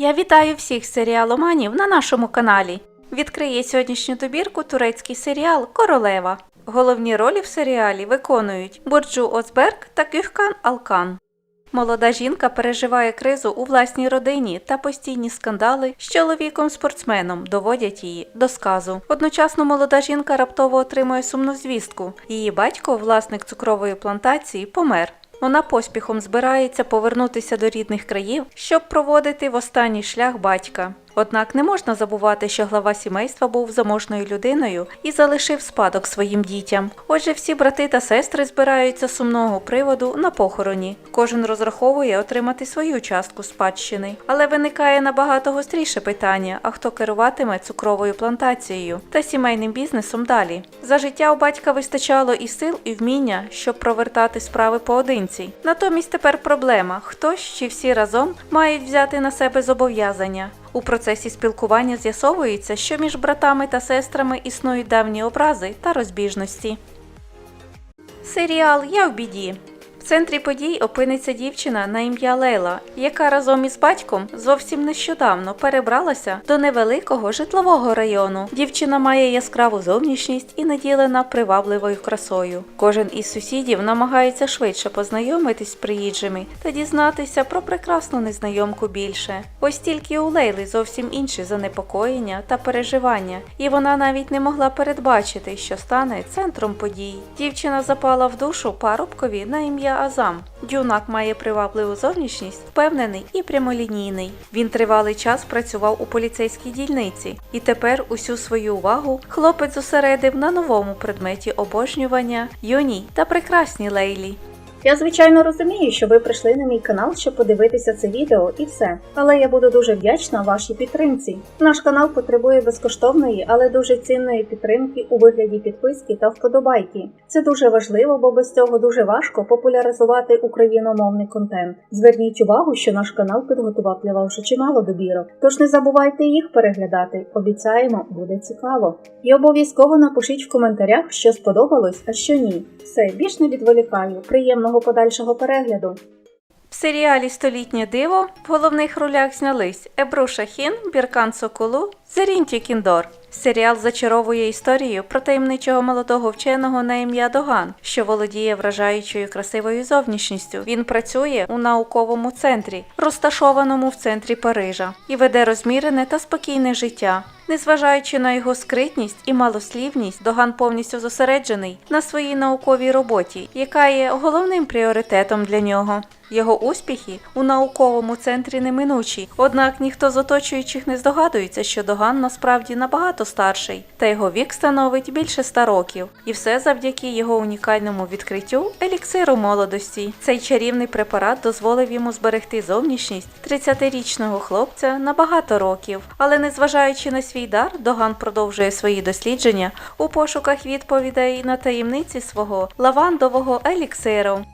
Я вітаю всіх серіаломанів на нашому каналі. Відкриє сьогоднішню добірку турецький серіал Королева. Головні ролі в серіалі виконують Бурджу Озберг та Кюхкан Алкан. Молода жінка переживає кризу у власній родині та постійні скандали з чоловіком-спортсменом доводять її до сказу. Одночасно молода жінка раптово отримує сумну звістку. Її батько, власник цукрової плантації, помер. Вона поспіхом збирається повернутися до рідних країв, щоб проводити в останній шлях батька. Однак не можна забувати, що глава сімейства був заможною людиною і залишив спадок своїм дітям. Отже, всі брати та сестри збираються з сумного приводу на похороні. Кожен розраховує отримати свою частку спадщини, але виникає набагато гостріше питання: а хто керуватиме цукровою плантацією та сімейним бізнесом далі? За життя у батька вистачало і сил, і вміння, щоб провертати справи поодинці. Натомість тепер проблема: хтось чи всі разом мають взяти на себе зобов'язання. У процесі спілкування з'ясовується, що між братами та сестрами існують давні образи та розбіжності. Серіал Я в біді. В центрі подій опиниться дівчина на ім'я Лейла, яка разом із батьком зовсім нещодавно перебралася до невеликого житлового району. Дівчина має яскраву зовнішність і наділена привабливою красою. Кожен із сусідів намагається швидше познайомитись з приїжджими та дізнатися про прекрасну незнайомку більше. Ось тільки у Лейли зовсім інші занепокоєння та переживання, і вона навіть не могла передбачити, що стане центром подій. Дівчина запала в душу парубкові на ім'я Азам. Дюнак має привабливу зовнішність, впевнений і прямолінійний. Він тривалий час працював у поліцейській дільниці, і тепер усю свою увагу хлопець зосередив на новому предметі обожнювання юній та прекрасній Лейлі. Я звичайно розумію, що ви прийшли на мій канал, щоб подивитися це відео і все. Але я буду дуже вдячна вашій підтримці. Наш канал потребує безкоштовної, але дуже цінної підтримки у вигляді підписки та вподобайки. Це дуже важливо, бо без цього дуже важко популяризувати україномовний контент. Зверніть увагу, що наш канал підготував для вас вже чимало добірок. Тож не забувайте їх переглядати. Обіцяємо, буде цікаво. І обов'язково напишіть в коментарях, що сподобалось, а що ні. Все, більш не відволікаю. Приємного подальшого перегляду. В серіалі Столітнє диво в головних ролях знялись Ебру Шахін, Біркан Соколу, Зерінті Кіндор. Серіал зачаровує історію про таємничого молодого вченого на ім'я Доган, що володіє вражаючою красивою зовнішністю. Він працює у науковому центрі, розташованому в центрі Парижа, і веде розмірене та спокійне життя. Незважаючи на його скритність і малослівність, Доган повністю зосереджений на своїй науковій роботі, яка є головним пріоритетом для нього. Його успіхи у науковому центрі неминучі, однак ніхто з оточуючих не здогадується, що Доган насправді набагато старший, та його вік становить більше ста років. І все завдяки його унікальному відкриттю еліксиру молодості. Цей чарівний препарат дозволив йому зберегти зовнішність 30-річного хлопця на багато років. Але незважаючи на свій дар, Доган продовжує свої дослідження у пошуках відповідей на таємниці свого лавандового еліксиру.